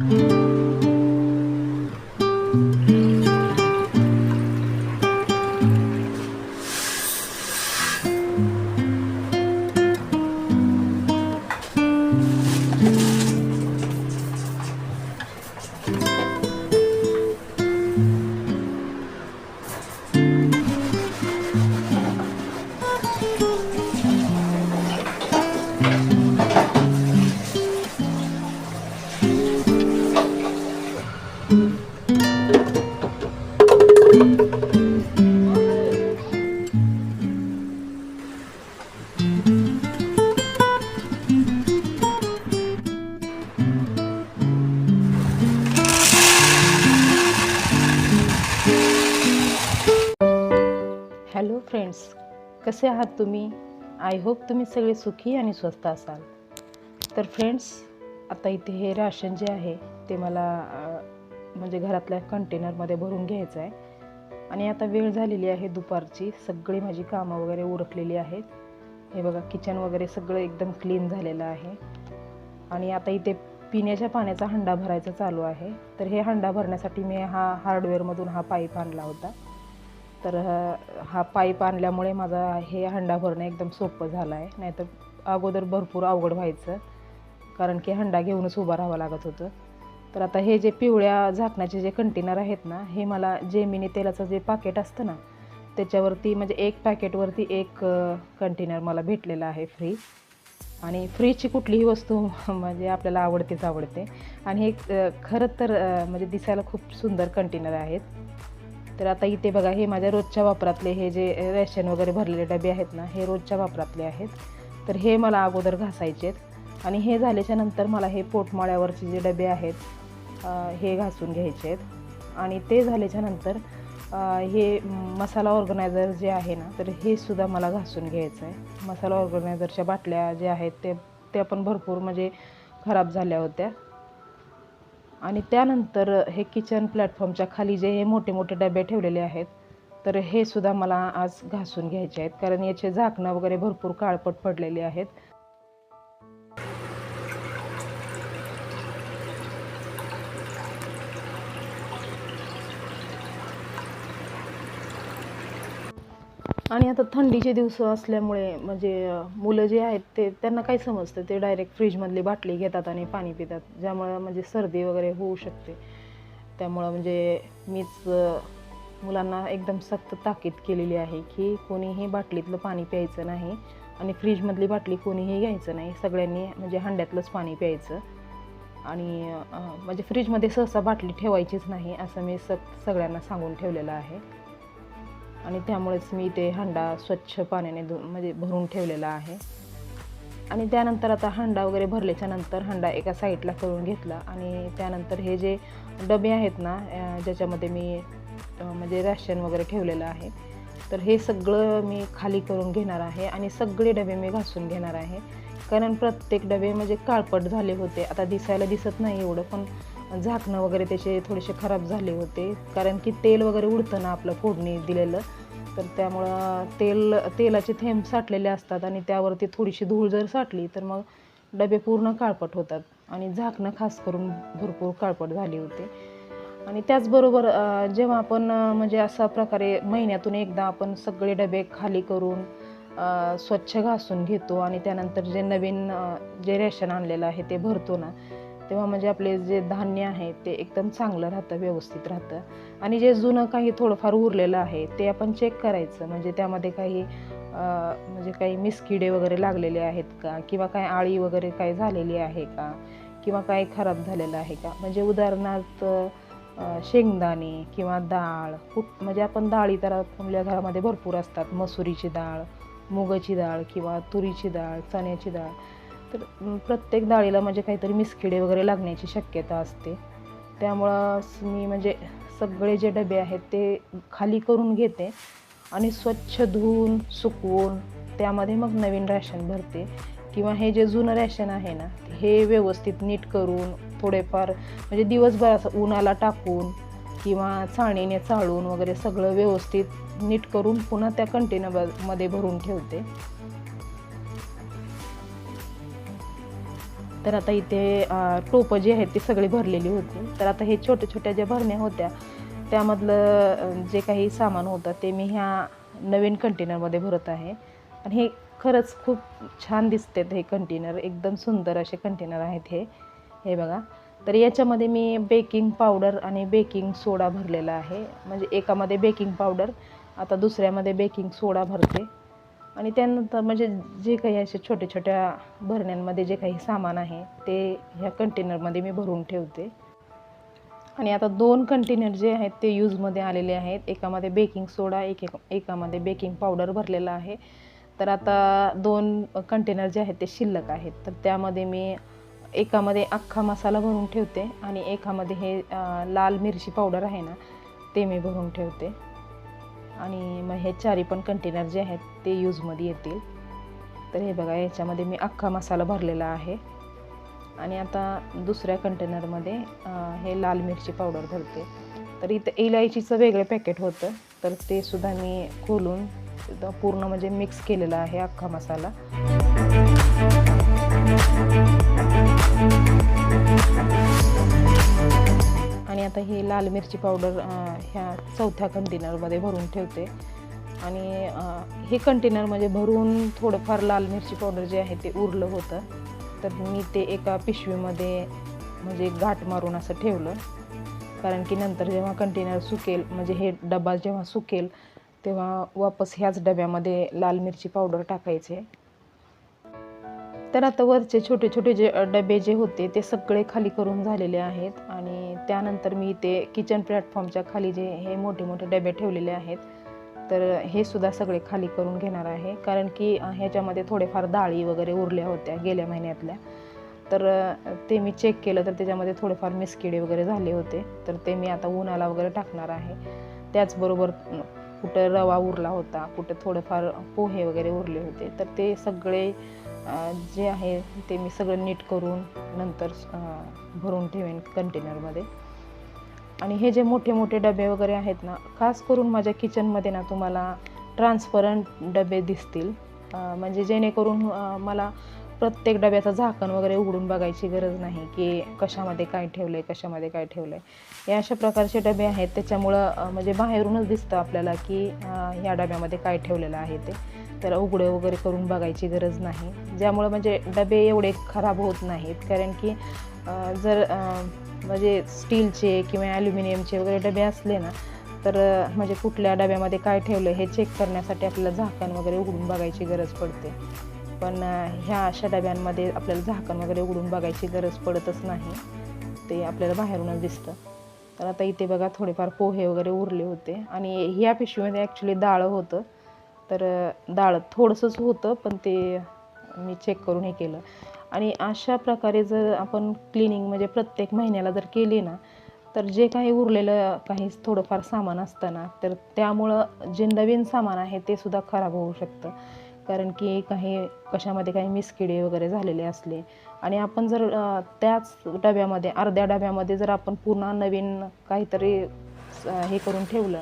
Mm-hmm. Hello friends कसे आहात तुम्ही? आय होप तुम्ही सगळे सुखी आणि स्वस्त असाल. तर फ्रेंड्स आता इथे हे राशन जे आहे ते मला म्हणजे घरातल्या कंटेनरमध्ये भरून घ्यायचं आहे. आणि आता वेळ झालेली आहे दुपारची. सगळी माझी कामं वगैरे उरकलेली आहेत. हे बघा किचन वगैरे सगळं एकदम क्लीन झालेलं आहे. आणि आता इथे पिण्याच्या पाण्याचा हंडा भरायचा चालू आहे. तर हे हंडा भरण्यासाठी मी हा हार्डवेअरमधून हा पाईप आणला होता. तर हा- पाईप आणल्यामुळे माझा हे हंडा भरणं एकदम सोपं झालं आहे नाहीतर अगोदर भरपूर अवघड व्हायचं. कारण की हंडा घेऊनच उभं राहावं लागत होतं. तर आता हे जे पिवळ्या झाकण्याचे जे कंटेनर आहेत ना हे मला जेमिनी तेलाचं जे पाकेट असतं ना त्याच्यावरती म्हणजे एक पॅकेटवरती एक कंटेनर मला भेटलेलं आहे फ्री आणि फ्रीजची कुठलीही वस्तू म्हणजे आपल्याला आवडतेच आवडते. आणि हे खरं तर म्हणजे दिसायला खूप सुंदर कंटेनर आहेत. तर आता इथे बघा हे माझ्या रोजच्या वापरातले हे जे रेशन वगैरे भरलेले डबे आहेत ना हे रोजच्या वापरातले आहेत. तर हे मला अगोदर घासायचे आहेत आणि हे झाल्याच्यानंतर मला हे पोटमाळ्यावरचे जे डबे आहेत हे घासून घ्यायचे आहेत. आणि ते झाल्याच्यानंतर हे मसाला ऑर्गनायझर जे आहे ना तर हे सुद्धा मला घासून घ्यायचं आहे. मसाला ऑर्गनायझरच्या बाटल्या ज्या आहेत ते त्या पण भरपूर म्हणजे खराब झाल्या होत्या. आणि त्यानंतर हे किचन प्लॅटफॉर्मच्या खाली जे हे मोठे मोठे डबे ठेवलेले आहेत तर हे सुद्धा मला आज घासून घ्यायचे आहेत. कारण याचे झाकणं वगैरे भरपूर काळपट पडलेले आहेत. आणि आता थंडीचे दिवस असल्यामुळे म्हणजे मुलं जे आहेत ते त्यांना काय समजतं? ते डायरेक्ट फ्रीजमधली बाटली घेतात आणि पाणी पितात ज्यामुळं म्हणजे सर्दी वगैरे होऊ शकते. त्यामुळं म्हणजे मीच मुलांना एकदम सक्त ताकीद केलेली आहे की कोणीही बाटलीतलं पाणी प्यायचं नाही आणि फ्रीजमधली बाटली कोणीही घ्यायचं नाही. सगळ्यांनी म्हणजे हंड्यातलंच पाणी प्यायचं. आणि म्हणजे फ्रीजमध्ये सहसा बाटली ठेवायचीच नाही असं मी सग सगळ्यांना सांगून ठेवलेलं आहे. आणि त्यामुळेच मी ते हंडा स्वच्छ पाण्याने धु म्हणजे भरून ठेवलेला आहे. आणि त्यानंतर आता हंडा वगैरे भरल्याच्या नंतर हंडा एका साईडला करून घेतला. आणि त्यानंतर हे जे डबे आहेत ना ज्याच्यामध्ये मी म्हणजे रॅशन वगैरे ठेवलेलं आहे तर हे सगळं मी खाली करून घेणार आहे आणि सगळे डबे मी घासून घेणार आहे. कारण प्रत्येक डबे म्हणजे काळपट झाले होते. आता दिसायला दिसत नाही एवढं पण झाकणं वगैरे त्याचे थोडेसे खराब झाले होते. कारण की तेल वगैरे उडतं ना आपलं फोडणी दिलेलं. तर त्यामुळं तेल तेलाचे थेंब साठलेले असतात आणि त्यावरती थोडीशी धूळ जर साठली तर मग डबे पूर्ण काळपट होतात. आणि झाकणं खास करून भरपूर काळपट झाली होती. आणि त्याचबरोबर जेव्हा आपण म्हणजे अशा प्रकारे महिन्यातून एकदा आपण सगळे डबे खाली करून स्वच्छ घासून घेतो आणि त्यानंतर जे नवीन जे रेशन आणलेलं आहे ते भरतो ना तेव्हा म्हणजे आपले जे धान्य आहे ते एकदम चांगलं राहतं व्यवस्थित राहतं. आणि जे जुनं काही थोडंफार उरलेलं आहे ते आपण चेक करायचं. म्हणजे त्यामध्ये काही म्हणजे काही मिसकिडे वगैरे लागलेले आहेत का? किंवा काय आळी वगैरे काय झालेली आहे का? किंवा काही खराब झालेलं आहे का? म्हणजे उदाहरणार्थ शेंगदाणे किंवा डाळ खूप म्हणजे आपण डाळी तर आपल्या घरामध्ये भरपूर असतात. मसुरीची डाळ मुगाची डाळ किंवा तुरीची डाळ चण्याची डाळ. तर प्रत्येक डाळीला म्हणजे काहीतरी मिसकिडे वगैरे लागण्याची शक्यता असते. त्यामुळं मी म्हणजे सगळे जे डबे आहेत ते खाली करून घेते आणि स्वच्छ धुवून सुकवून त्यामध्ये मग नवीन रॅशन भरते. किंवा हे जे जुनं रॅशन आहे ना हे व्यवस्थित नीट करून थोडेफार म्हणजे दिवसभर असं उन्हाला टाकून किंवा चाळणीने चाळून वगैरे सगळं व्यवस्थित नीट करून पुन्हा त्या कंटेनरमध्ये भरून ठेवते. तर आता इथे टोपं जी आहेत ती सगळी भरलेली होती. तर आता हे छोट्या छोट्या ज्या भरण्या होत्या त्यामधलं जे काही सामान होतं ते मी ह्या नवीन कंटेनरमध्ये भरत आहे. आणि हे खरंच खूप छान दिसतात हे कंटेनर. एकदम सुंदर असे कंटेनर आहेत हे. हे बघा. तर याच्यामध्ये मी बेकिंग पावडर आणि बेकिंग सोडा भरलेला आहे. म्हणजे एकामध्ये बेकिंग पावडर आता दुसऱ्यामध्ये बेकिंग सोडा भरते. आणि त्यानंतर म्हणजे जे काही असे छोट्या छोट्या भरण्यांमध्ये जे काही सामान आहे ते ह्या कंटेनरमध्ये मी भरून ठेवते. आणि आता दोन कंटेनर जे आहेत ते यूजमध्ये आलेले आहेत. एकामध्ये बेकिंग सोडा एक एक एकामध्ये बेकिंग पावडर भरलेला आहे. तर आता दोन कंटेनर जे आहेत ते शिल्लक आहेत. तर त्यामध्ये मी एकामध्ये अख्खा मसाला भरून ठेवते आणि एकामध्ये हे लाल मिरची पावडर आहे ना ते मी भरून ठेवते. आणि मग हे चारी पण कंटेनर जे आहेत ते यूजमध्ये येतील. तर हे बघा याच्यामध्ये मी अख्खा मसाला भरलेला आहे. आणि आता दुसऱ्या कंटेनरमध्ये हे लाल मिरची पावडर भरते तर इथं इलायचीचं वेगळं पॅकेट होतं. तर ते सुद्धा मी खोलून पूर्ण म्हणजे मिक्स केलेला आहे अख्खा मसाला. आता ही लाल मिरची पावडर ह्या चौथ्या कंटेनरमध्ये भरून ठेवते. आणि हे कंटेनर म्हणजे भरून थोडंफार लाल मिरची पावडर जे आहे ते उरलं होतं. तर मी ते एका पिशवीमध्ये म्हणजे गाठ मारून असं ठेवलं. कारण की नंतर जेव्हा कंटेनर सुकेल म्हणजे हे डबा जेव्हा सुकेल तेव्हा वापस ह्याच डब्यामध्ये लाल मिरची पावडर टाकायचे. तर आता वरचे छोटे छोटे जे डबे जे होते ते सगळे खाली करून झालेले आहेत. आणि त्यानंतर मी इथे किचन प्लॅटफॉर्मच्या खाली जे हे मोठे मोठे डबे ठेवलेले आहेत. तर हे सुद्धा सगळे खाली करून घेणार आहे. कारण की ह्याच्यामध्ये थोडेफार डाळी वगैरे उरल्या होत्या गेल्या महिन्यातल्या. तर ते मी चेक केलं तर त्याच्यामध्ये थोडेफार मिसकिडे वगैरे झाले होते. तर ते मी आता उन्हाला वगैरे टाकणार आहे. त्याचबरोबर कुठं रवा उरला होता कुठं थोडंफार पोहे वगैरे उरले होते तर ते सगळे जे आहे ते मी सगळं नीट करून नंतर भरून ठेवेन कंटेनरमध्ये. आणि हे जे मोठे मोठे डबे वगैरे आहेत ना खास करून माझ्या किचनमध्ये ना तुम्हाला ट्रान्सपरंट डबे दिसतील. म्हणजे जेणेकरून मला प्रत्येक डब्याचं झाकण वगैरे उघडून बघायची गरज नाही की कशामध्ये काय ठेवलं आहे कशामध्ये काय ठेवलं आहे या अशा प्रकारचे डबे आहेत. त्याच्यामुळं म्हणजे बाहेरूनच दिसतं आपल्याला की ह्या डब्यामध्ये काय ठेवलेलं आहे ते. तर उघडे वगैरे करून बघायची गरज नाही. ज्यामुळं म्हणजे डबे एवढे खराब होत नाहीत. कारण की जर म्हणजे स्टीलचे किंवा ॲल्युमिनियमचे वगैरे डबे असले ना तर म्हणजे कुठल्या डब्यामध्ये काय ठेवलं हे चेक करण्यासाठी आपल्याला झाकण वगैरे उघडून बघायची गरज पडते. पण ह्या अशा डब्यांमध्ये आपल्याला झाकण वगैरे उघडून बघायची गरज पडतच नाही. ते आपल्याला बाहेरूनच दिसतं. तर आता इथे बघा थोडेफार पोहे वगैरे उरले होते. आणि ह्या पिशवीमध्ये ॲक्च्युली डाळ होतं. तर डाळ थोडंसंच होतं पण ते मी चेक करून हे केलं. आणि अशा प्रकारे जर आपण क्लिनिंग म्हणजे प्रत्येक महिन्याला जर केली ना तर जे काही उरलेलं काही थोडंफार सामान असतं ना तर त्यामुळं जे नवीन सामान आहे ते सुद्धा खराब होऊ शकतं. कारण की काही कशामध्ये काही मिसकिडे वगैरे झालेले असले. आणि आपण जर त्याच डब्यामध्ये अर्ध्या डब्यामध्ये जर आपण पुन्हा नवीन काहीतरी हे करून ठेवलं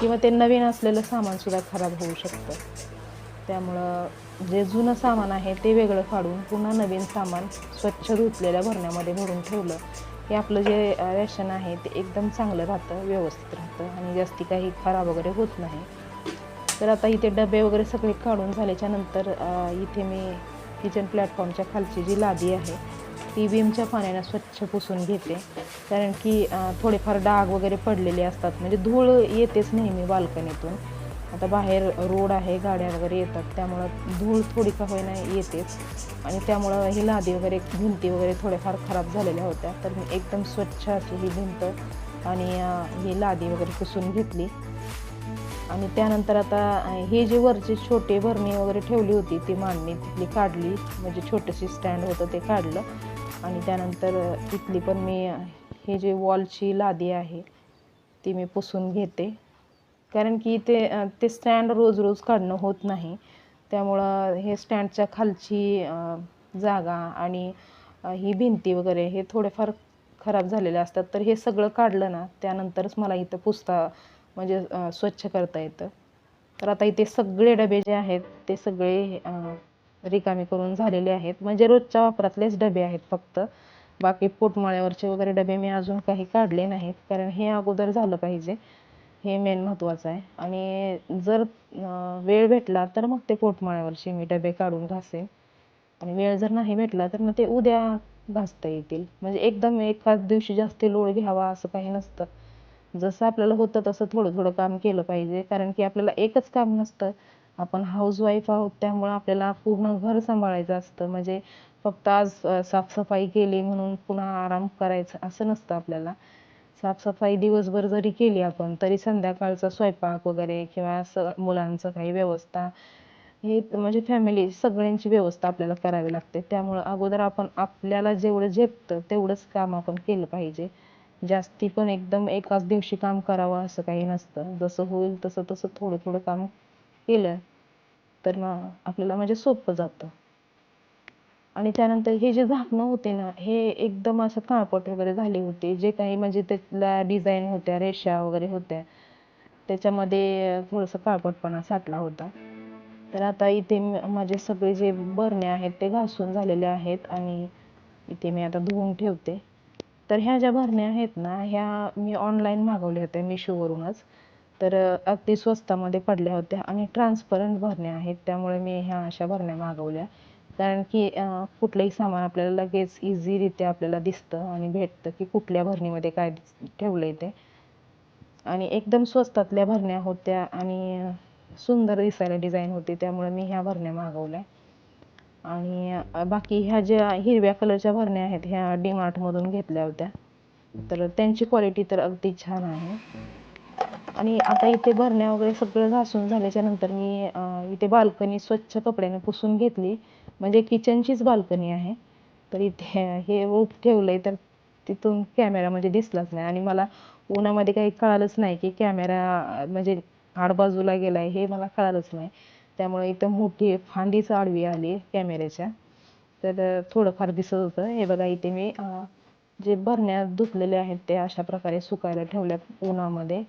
किंवा ते नवीन असलेलं सामानसुद्धा खराब होऊ शकतं. त्यामुळं जे जुनं सामान आहे ते वेगळं काढून पुन्हा नवीन सामान स्वच्छ धुतलेल्या भरण्यामध्ये भरून ठेवलं हे आपलं जे रॅशन रेशन आहे ते एकदम चांगलं राहतं व्यवस्थित राहतं आणि जास्ती काही खराब वगैरे होत नाही. तर आता इथे डबे वगैरे सगळे काढून झाल्याच्यानंतर इथे मी किचन प्लॅटफॉर्मच्या खालची जी लादी आहे ती विमच्या पाण्यानं स्वच्छ पुसून घेते. कारण की थोडेफार डाग वगैरे पडलेले असतात. म्हणजे धूळ येतेच नेहमी बाल्कनीतून. आता बाहेर रोड आहे गाड्या वगैरे येतात. त्यामुळं धूळ थोडी का होईना येतेच. आणि त्यामुळं ही लादी वगैरे भिंती वगैरे थोड्याफार खराब झालेल्या होत्या. तर मी एकदम स्वच्छ अशी ही भिंत आणि ही लादी वगैरे पुसून घेतली. आणि त्यानंतर आता हे जे वरचे छोटे भरणी वगैरे ठेवली होती ती मांडणी तिथली काढली. म्हणजे छोटंशी स्टँड होतं ते काढलं. आणि त्यानंतर तिथली पण मी हे जे वॉलची लादी आहे ती मी पुसून घेते. कारण की ते ते स्टँड रोज रोज काढणं होत नाही. त्यामुळं हे स्टँडच्या खालची जागा आणि ही भिंती वगैरे हे थोडेफार खराब झालेले असतात. तर हे सगळं काढलं ना त्यानंतरच मला इथं पुसता म्हणजे स्वच्छ करता येतं. तर आता इथे सगळे डबे जे आहेत ते सगळे रिकामे रिकामी करून झालेले आहेत. म्हणजे रोजच्या वापरातलेच डबे आहेत फक्त. बाकी पोटमाळ्यावरचे वगैरे डबे मी अजून काही काढले नाहीत. कारण हे अगोदर झालं पाहिजे. हे मेन महत्त्वाचं आहे. आणि जर वेळ भेटला तर मग ते पोटमाळ्यावरचे मी डबे काढून घासेन. आणि वेळ जर नाही भेटला तर मग ते उद्या घासता येतील. म्हणजे एकदम एकाच दिवशी जास्त लोळ घ्यावा असं काही नसतं. जसं आपल्याला होतं तसं थोडं थोडं काम केलं पाहिजे. कारण की आपल्याला एकच काम नसतं. आपण हाऊसवाईफ आहोत त्यामुळं आपल्याला पूर्ण घर सांभाळायचं असतं. म्हणजे फक्त आज साफसफाई केली म्हणून पुन्हा आराम करायचा असं नसतं आपल्याला. साफसफाई दिवसभर जरी केली आपण तरी संध्याकाळचा स्वयंपाक वगैरे किंवा मुलांचं काही व्यवस्था हे म्हणजे फॅमिली सगळ्यांची व्यवस्था आपल्याला करावी लागते. त्यामुळं अगोदर आपण आपल्याला जेवढं झेपतं तेवढंच काम आपण केलं पाहिजे. जास्ती पण एकदम एकाच दिवशी काम करावं असं काही नसतं. जसं होईल तसं तसं थोडं थोडं काम केलं तर मग आपल्याला म्हणजे सोपं जातं. आणि त्यानंतर हे जे झाकणं होते ना हे एकदम असं काळपट वगैरे झाले होते. जे काही म्हणजे त्यातल्या डिझाईन होत्या रेषा वगैरे होत्या त्याच्यामध्ये थोडंसं काळपटपणा साठला होता. तर आता इथे माझे सगळे जे बरण्या आहेत ते घासून झालेले आहेत आणि इथे मी आता धुवून ठेवते. तर ह्या ज्या भरण्या आहेत ना ह्या मी ऑनलाईन मागवल्या होत्या मिशोवरूनच. तर अगदी स्वस्तामध्ये पडल्या होत्या आणि ट्रान्सपरंट भरण्या आहेत त्यामुळे मी ह्या अशा भरण्या मागवल्या. कारण की कुठलंही सामान आपल्याला लगेच इझीरित्या आपल्याला दिसतं आणि भेटतं की कुठल्या भरणीमध्ये काय ठेवलं आहे ते. आणि एकदम स्वस्तातल्या भरण्या होत्या आणि सुंदर दिसायला डिझाईन होती त्यामुळे मी ह्या भरण्या मागवल्या. आणि बाकी ह्या ज्या हिरव्या कलरच्या भरण्या आहेत ह्या डीमार्टमधून घेतल्या होत्या. तर त्यांची क्वालिटी तर अगदी छान आहे. आणि आता इथे भरण्या वगैरे सगळं घासून झाल्याच्यानंतर मी इथे बाल्कनी स्वच्छ कपड्याने पुसून घेतली. म्हणजे किचनचीच बाल्कनी आहे. तर इथे हे ऊब आहे तर तिथून कॅमेरा म्हणजे दिसलाच नाही. आणि मला उन्हामध्ये काही कळालंच नाही की कॅमेरा म्हणजे आडबाजूला गेला आहे हे मला कळालंच नाही. त्यामुळे इथं मोठी फांदीच आडवी आली कॅमेऱ्याच्या. तर थोडंफार दिसत होतं. हे बघा इथे मी जे भरण्या धुतलेले आहेत ते अशा प्रकारे सुकायला ठेवल्यात उन्हामध्ये.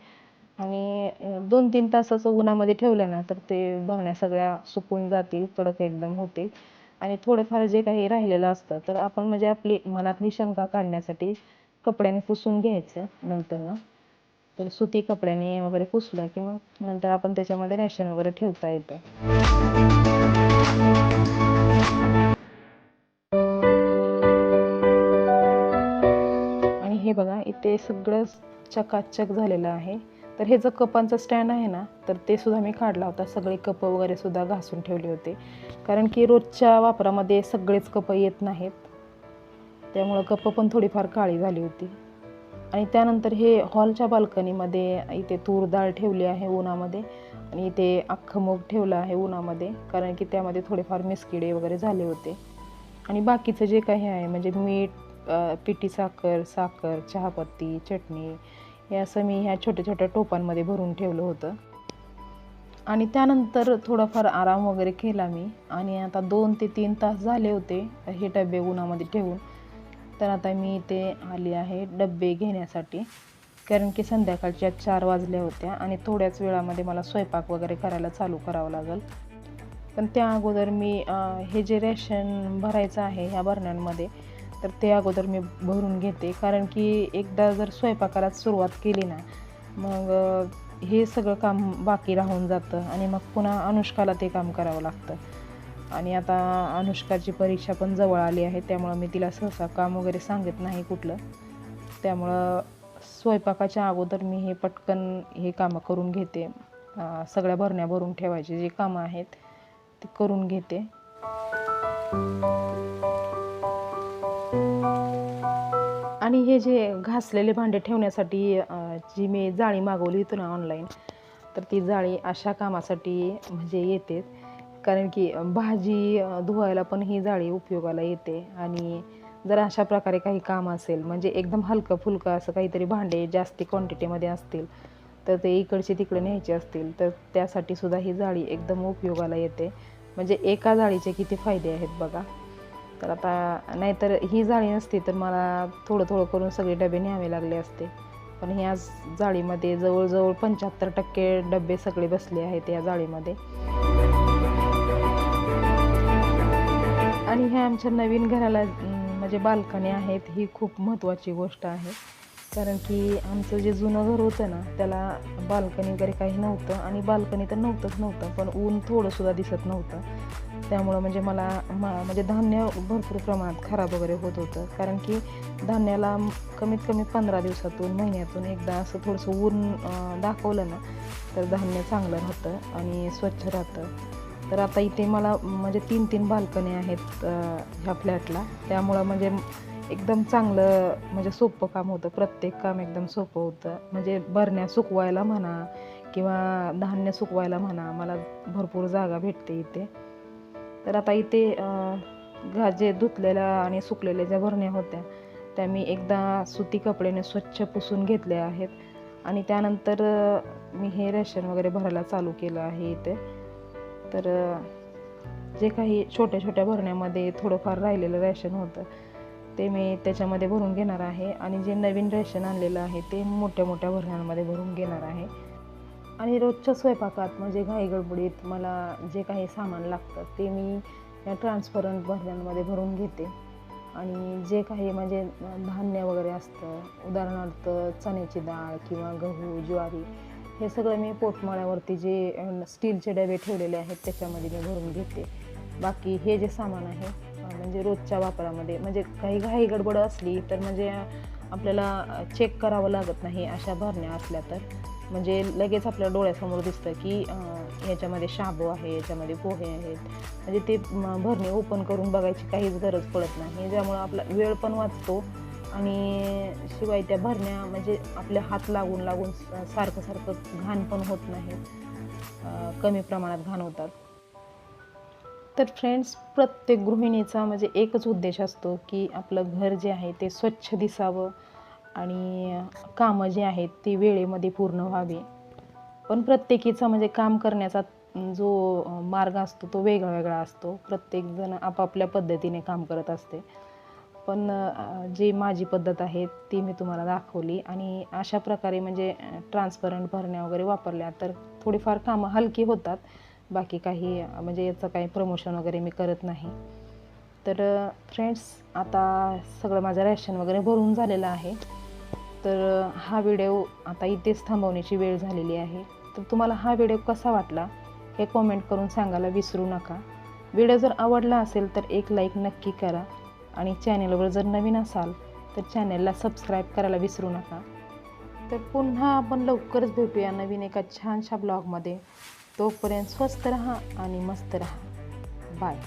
आणि दोन तीन तासाचं उन्हामध्ये ठेवलं ना तर ते भरण्या सगळ्या सुकून जातील कडक एकदम होतील. आणि थोडंफार जे काही राहिलेलं असतं तर आपण म्हणजे आपली मनातली शंका काढण्यासाठी कपड्याने पुसून घ्यायचं नंतर तर सुती कपड्याने वगैरे पुसलं की मग नंतर आपण त्याच्यामध्ये रॅशन वगैरे ठेवता येतं. आणि हे बघा इथे सगळं चकाचक झालेलं आहे. तर हे जर कपांचं स्टँड आहे ना तर ते सुद्धा मी काढला होता. सगळे कप वगैरे सुद्धा घासून ठेवले होते. कारण की रोजच्या वापरामध्ये सगळेच कप येत नाहीत. त्यामुळं कप पण थोडीफार काळी झाली होती. आणि त्यानंतर हे हॉलच्या बाल्कनीमध्ये इथे तूर डाळ ठेवली आहे उन्हामध्ये आणि इथे अख्खं मूग ठेवलं आहे उन्हामध्ये कारण की त्यामध्ये थोडेफार मिसकिडे वगैरे झाले होते. आणि बाकीचं जे काही आहे म्हणजे मीठ पिठी साखर साखर चहापत्ती चटणी हे असं मी ह्या छोट्या छोट्या टोपांमध्ये भरून ठेवलं होतं. आणि त्यानंतर थोडाफार आराम वगैरे केला मी. आणि आता दोन ते तीन तास झाले होते हे डबे उन्हामध्ये ठेवून. तर आता मी इथे आली आहे डब्बे घेण्यासाठी. कारण की संध्याकाळच्या चार वाजल्या होत्या आणि थोड्याच वेळामध्ये मला स्वयंपाक वगैरे करायला चालू करावं लागेल. पण त्या अगोदर मी हे जे रेशन भरायचं आहे ह्या भरण्यांमध्ये तर ते अगोदर मी भरून घेते. कारण की एकदा जर स्वयंपाकाला सुरुवात केली ना मग हे सगळं काम बाकी राहून जातं आणि मग पुन्हा अनुष्काला ते काम करावं लागतं. आणि आता अनुष्काची परीक्षा पण जवळ आली आहे त्यामुळं मी तिला सहसा काम वगैरे सांगत नाही कुठलं. त्यामुळं स्वयंपाकाच्या अगोदर मी हे पटकन हे कामं करून घेते. सगळ्या भरण्या भरून ठेवायचे जे कामं आहेत ते करून घेते. आणि हे जे घासलेले भांडे ठेवण्यासाठी जी मी जाळी मागवली होती ना ऑनलाईन तर ती जाळी अशा कामासाठी म्हणजे येते. कारण की भाजी धुवायला पण ही जाळी उपयोगाला येते. आणि जर अशा प्रकारे काही काम असेल म्हणजे एकदम हलकं फुलकं असं काहीतरी भांडे जास्ती क्वांटिटीमध्ये असतील तर ते इकडचे तिकडे न्यायचे असतील तर त्यासाठी सुद्धा ही जाळी एकदम उपयोगाला येते. म्हणजे एका जाळीचे किती फायदे आहेत बघा. तर आता नाहीतर ही जाळी नसती तर मला थोडं थोडं करून सगळे डबे न्यावे लागले असते. पण ह्या जाळीमध्ये जवळजवळ पंच्याहत्तर टक्के डबे सगळे बसले आहेत या जाळीमध्ये. आणि ह्या आमच्या नवीन घराला म्हणजे बाल्कनी आहेत ही खूप महत्त्वाची गोष्ट आहे. कारण की आमचं जे जुनं घर होतं ना त्याला बाल्कनी वगैरे काही नव्हतं. आणि बाल्कनी तर नव्हतंच नव्हतं पण ऊन थोडंसुद्धा दिसत नव्हतं. त्यामुळं म्हणजे मला मा म्हणजे धान्य भरपूर प्रमाणात खराब वगैरे होत होतं. कारण की धान्याला कमीत कमी पंधरा दिवसातून महिन्यातून एकदा असं थोडंसं ऊन दाखवलं ना तर धान्य चांगलं राहतं आणि स्वच्छ राहतं. तर आता इथे मला म्हणजे तीन तीन बाल्कनी आहेत ह्या फ्लॅटला. त्यामुळं म्हणजे एकदम चांगलं म्हणजे सोपं काम होतं. प्रत्येक काम एकदम सोपं होतं. म्हणजे भरण्या सुकवायला म्हणा किंवा धान्य सुकवायला म्हणा मला भरपूर जागा भेटते इथे. तर आता इथे अं, जे धुतलेल्या आणि सुकलेल्या ज्या भरण्या होत्या त्या मी एकदा सुती कपड्याने स्वच्छ पुसून घेतल्या आहेत. आणि त्यानंतर मी हे रेशन वगैरे भरायला चालू केलं आहे इथे. तर जे काही छोट्या छोट्या भरण्यामध्ये थोडंफार राहिलेलं रेशन होतं ते मी त्याच्यामध्ये भरून घेणार आहे. आणि जे नवीन रेशन आणलेलं आहे ते मोठ्या मोठ्या भरण्यांमध्ये भरून घेणार आहे. आणि रोजच्या स्वयंपाकात म्हणजे घाई गडबडीत मला जे काही सामान लागतं ते मी या ट्रान्सपरंट भरण्यांमध्ये भरून घेते. आणि जे काही म्हणजे धान्य वगैरे असतं उदाहरणार्थ चण्याची डाळ किंवा गहू ज्वारी हे सगळं मी पोटमाळ्यावरती जे स्टीलचे डबे ठेवलेले आहेत त्याच्यामध्ये मी भरून घेते. बाकी हे जे सामान आहे म्हणजे रोजच्या वापरामध्ये म्हणजे काही घाई गडबड असली तर म्हणजे आपल्याला चेक करावं लागत नाही अशा भरण्या असल्या तर. म्हणजे लगेच आपल्या डोळ्यासमोर दिसतं की याच्यामध्ये शाबू आहे याच्यामध्ये पोहे आहेत. म्हणजे ते भरणे ओपन करून बघायची काहीच गरज पडत नाही. ज्यामुळं आपला वेळ पण वाचतो आणि शिवाय त्या भरण्या म्हणजे आपल्या हात लागून लागून सारखं सारखं घाण पण होत नाही. कमी प्रमाणात घाण होतात. तर फ्रेंड्स प्रत्येक गृहिणीचा म्हणजे एकच उद्देश असतो की आपलं घर जे आहे ते स्वच्छ दिसावं आणि कामं जी आहेत ती वेळेमध्ये पूर्ण व्हावी. पण प्रत्येकीचा म्हणजे काम करण्याचा जो मार्ग असतो तो वेगळा वेगळा असतो प्रत्येकजण आपापल्या पद्धतीने काम करत असते. पण जी माझी पद्धत आहे ती मी तुम्हाला दाखवली आणि अशा प्रकारे म्हणजे ट्रान्सपरंट भरण्या वगैरे वापरल्या तर थोडीफार कामं हलकी होतात. बाकी काही म्हणजे याचं काही प्रमोशन वगैरे मी करत नाही. तर फ्रेंड्स आता सगळं माझं रॅशन वगैरे भरून झालेलं आहे. तर हा व्हिडिओ आता इथेच थांबवण्याची वेळ झालेली आहे. तर तुम्हाला हा व्हिडिओ कसा वाटला हे कॉमेंट करून सांगायला विसरू नका. व्हिडिओ जर आवडला असेल तर एक लाईक नक्की करा. आणि चॅनेलवर जर नवीन असाल तर चॅनेलला सबस्क्राईब करायला विसरू नका. तर पुन्हा आपण लवकरच भेटूया नवीन एका छानशा ब्लॉगमध्ये. तोपर्यंत स्वस्त राहा आणि मस्त रहा. बाय